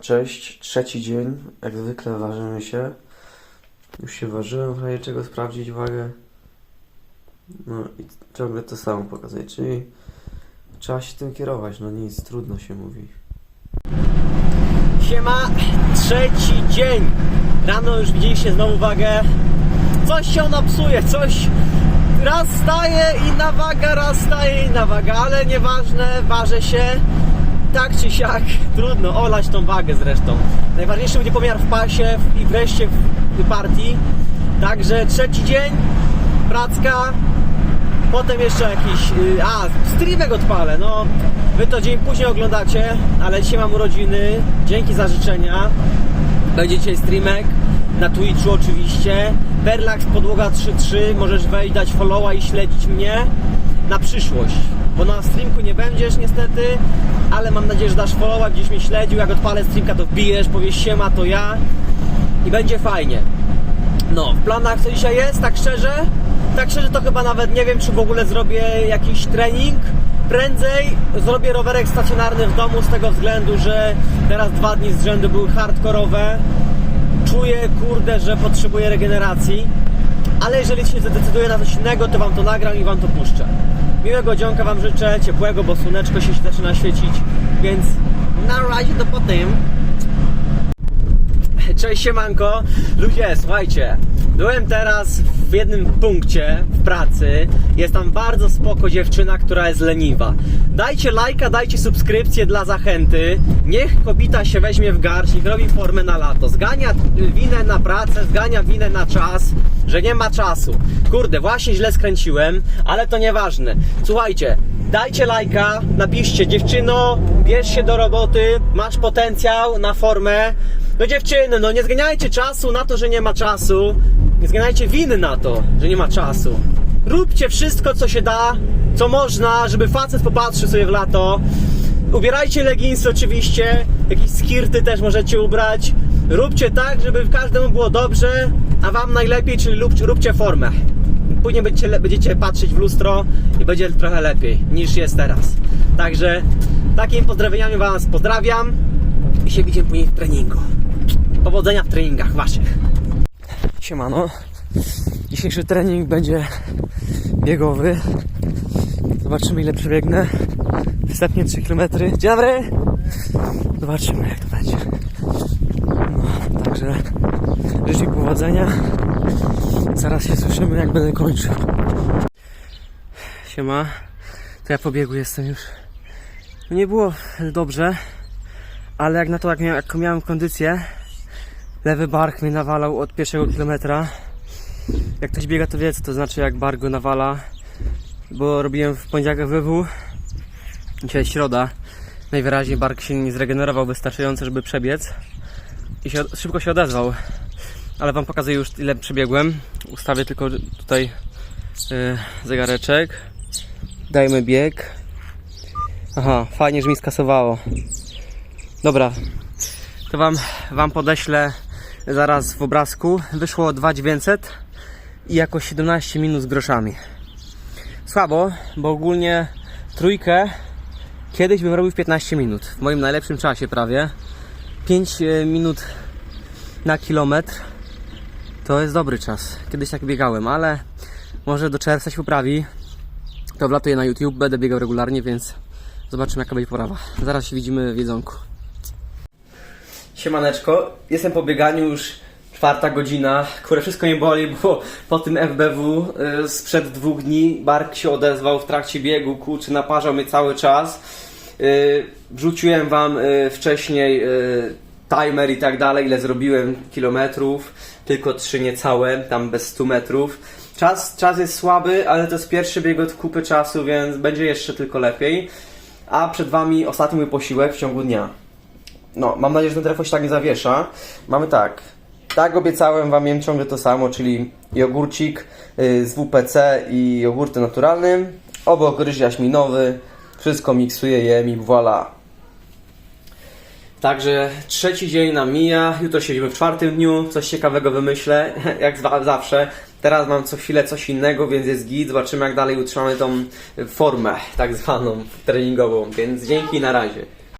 Cześć, trzeci dzień, jak zwykle ważymy się. Już się ważyłem, w razie czego sprawdzić wagę. No i ciągle to samo pokazuje, czyli trzeba się tym kierować, no nic, trudno się mówi. Siema, trzeci dzień. Rano już widzieliście znowu wagę. Coś się ona psuje, coś raz staje inna waga, raz staje inna waga, ale nieważne, ważę się. Tak czy siak, trudno olać tą wagę zresztą. Najważniejszy będzie pomiar w pasie i wreszcie w partii. Także trzeci dzień, pracka, Potem jeszcze jakiś. y, A, streamek odpalę. No, wy to dzień później oglądacie, ale dzisiaj mam urodziny. Dzięki za życzenia. Będzie dzisiaj streamek na Twitchu oczywiście. Berlax podłoga 3.3. Możesz wejść, dać followa i śledzić mnie na przyszłość. Bo na streamku nie będziesz niestety, ale mam nadzieję, że dasz followa, gdzieś mnie śledził. Jak odpalę streamka, to wbijesz, powiesz siema, to ja i będzie fajnie. No, w planach co dzisiaj jest, tak szczerze? Tak szczerze to chyba nawet nie wiem, czy w ogóle zrobię jakiś trening. Prędzej zrobię rowerek stacjonarny w domu z tego względu, że teraz dwa dni z rzędu były hardkorowe. Czuję, kurde, że potrzebuję regeneracji. Ale jeżeli się zdecyduję na coś innego, to Wam to nagram i Wam to puszczę. Miłego dzionka Wam życzę, ciepłego, bo słoneczko się zaczyna świecić, więc na razie to potem. Cześć siemanko, ludzie, słuchajcie, byłem teraz w jednym punkcie w pracy, jest tam bardzo spoko dziewczyna, która jest leniwa. Dajcie lajka, dajcie subskrypcję dla zachęty, niech kobita się weźmie w garść, niech robi formę na lato, zgania winę na pracę, zgania winę na czas, że nie ma czasu. Kurde, właśnie źle skręciłem, ale to nieważne. Słuchajcie, dajcie lajka, napiszcie dziewczyno, bierz się do roboty, masz potencjał na formę, no dziewczyny, no nie zganiajcie czasu na to, że nie ma czasu. Nie zganiajcie winy na to, że nie ma czasu. Róbcie wszystko, co się da, co można, żeby facet popatrzył sobie w lato. Ubierajcie leginsy oczywiście, jakieś skirty też możecie ubrać. Róbcie tak, żeby każdemu było dobrze, a wam najlepiej, czyli róbcie, róbcie formę. Później będziecie, będziecie patrzeć w lustro i będzie trochę lepiej niż jest teraz. Także takimi pozdrowieniami was pozdrawiam i się widzimy później w treningu. Powodzenia w treningach waszych. Siemano, dzisiejszy trening będzie biegowy. Zobaczymy ile przebiegnę. Wstępnie 3 km. Dzień dobry! Zobaczymy jak to będzie. No, także życzę powodzenia. Zaraz się słyszymy jak będę kończył. Siema, to ja po biegu jestem już. No nie było dobrze, ale jak na to jak miałem, jak miałem kondycję, lewy bark mnie nawalał od pierwszego kilometra. Jak ktoś biega to wie co to znaczy jak bark go nawala, bo robiłem w poniedziałek WW, dzisiaj środa. Najwyraźniej bark się nie zregenerował wystarczająco, żeby przebiec i się, szybko się odezwał. Ale Wam pokazuję już ile przebiegłem. Ustawię tylko tutaj yy, zegareczek. Dajmy bieg. Aha, fajnie, że mi skasowało. Dobra, to wam, wam podeślę zaraz w obrazku. Wyszło 2900 i jakoś 17 minut z groszami. Słabo, bo ogólnie trójkę kiedyś bym robił w 15 minut. W moim najlepszym czasie prawie. 5 e, minut na kilometr to jest dobry czas. Kiedyś tak biegałem, ale może do czerwca się poprawi. To wlatuję na YouTube, będę biegał regularnie, więc zobaczymy jaka będzie poprawa. Zaraz się widzimy w jedzonku. Siemaneczko, jestem po bieganiu już czwarta godzina. Kurde, wszystko mnie boli, bo po tym FBW y, sprzed dwóch dni bark się odezwał w trakcie biegu, kurczę, naparzał mnie cały czas. Y, wrzuciłem wam y, wcześniej timer i tak dalej, ile zrobiłem kilometrów, tylko trzy niecałe, tam bez 100 metrów. Czas, czas jest słaby, ale to jest pierwszy bieg od kupy czasu, więc będzie jeszcze tylko lepiej. A przed wami ostatni mój posiłek w ciągu dnia. No, mam nadzieję, że ten telefon się tak nie zawiesza. Mamy tak. Tak obiecałem wam, jem ciągle to samo, czyli jogurcik y, z WPC i jogurtem naturalnym. Obok ryż jaśminowy. Wszystko miksuję, jem i voilà. Także trzeci dzień nam mija, jutro siedzimy w czwartym dniu, coś ciekawego wymyślę, jak zawsze. Teraz mam co chwilę coś innego, więc jest git, zobaczymy jak dalej utrzymamy tą formę tak zwaną treningową, więc dzięki na razie.